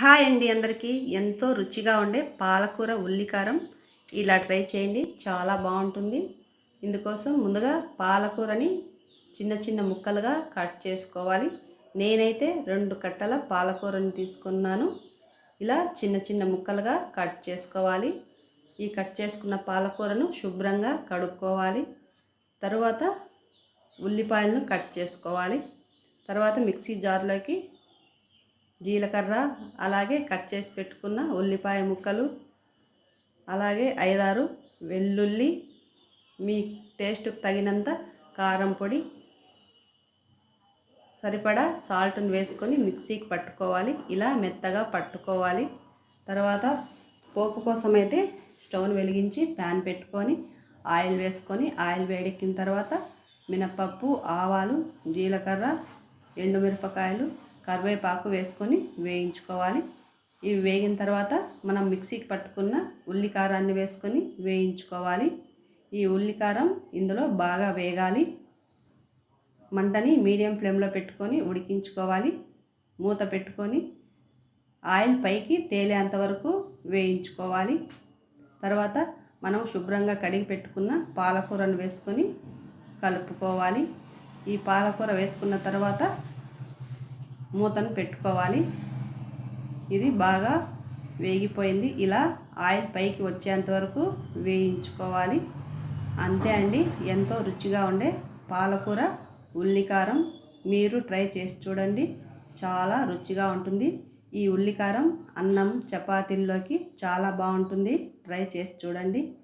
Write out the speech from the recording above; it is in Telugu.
హాయ్ అండి అందరికీ. ఎంతో రుచిగా ఉండే పాలకూర ఉల్లికారం ఇలా ట్రై చేయండి. చాలా బాగుంటుంది. ఇందుకోసం ముందుగా పాలకూరని చిన్న చిన్న ముక్కలుగా కట్ చేసుకోవాలి. నేనైతే రెండు కట్టల పాలకూరని తీసుకున్నాను. ఇలా చిన్న చిన్న ముక్కలుగా కట్ చేసుకోవాలి. ఈ కట్ చేసుకున్న పాలకూరను శుభ్రంగా కడుక్కోవాలి. తరువాత ఉల్లిపాయలను కట్ చేసుకోవాలి. తర్వాత మిక్సీ జార్లోకి జీలకర్ర అలాగే కట్ చేసి పెట్టుకున్న ఉల్లిపాయ ముక్కలు అలాగే ఐదారు వెల్లుల్లి మీ టేస్ట్కి తగినంత కారం పొడి సరిపడా సాల్ట్ని వేసుకొని మిక్సీకి పట్టుకోవాలి. ఇలా మెత్తగా పట్టుకోవాలి. తర్వాత పోపు కోసం అయితే స్టవ్ని వెలిగించి ప్యాన్ పెట్టుకొని ఆయిల్ వేసుకొని ఆయిల్ వేడెక్కిన తర్వాత మినపప్పు ఆవాలు జీలకర్ర ఎండుమిరపకాయలు కరివేపాకు వేసుకొని వేయించుకోవాలి. ఇవి వేగిన తర్వాత మనం మిక్సీకి పట్టుకున్న ఉల్లికారాన్ని వేసుకొని వేయించుకోవాలి. ఈ ఉల్లికారం ఇందులో బాగా వేగాలి. మంటని మీడియం ఫ్లేమ్లో పెట్టుకొని ఉడికించుకోవాలి. మూత పెట్టుకొని ఆయిల్ పైకి తేలేంత వరకు వేయించుకోవాలి. తర్వాత మనం శుభ్రంగా కడిగి పెట్టుకున్న పాలకూరను వేసుకొని కలుపుకోవాలి. ఈ పాలకూర వేసుకున్న తర్వాత మూతను పెట్టుకోవాలి. ఇది బాగా వేగిపోయింది. ఇలా ఆయిల్ పైకి వచ్చేంత వరకు వేయించుకోవాలి. అంతే అండి. ఎంతో రుచిగా ఉండే పాలకూర ఉల్లికారం మీరు ట్రై చేసి చూడండి. చాలా రుచిగా ఉంటుంది. ఈ ఉల్లికారం అన్నం చపాతీల్లోకి చాలా బాగుంటుంది. ట్రై చేసి చూడండి.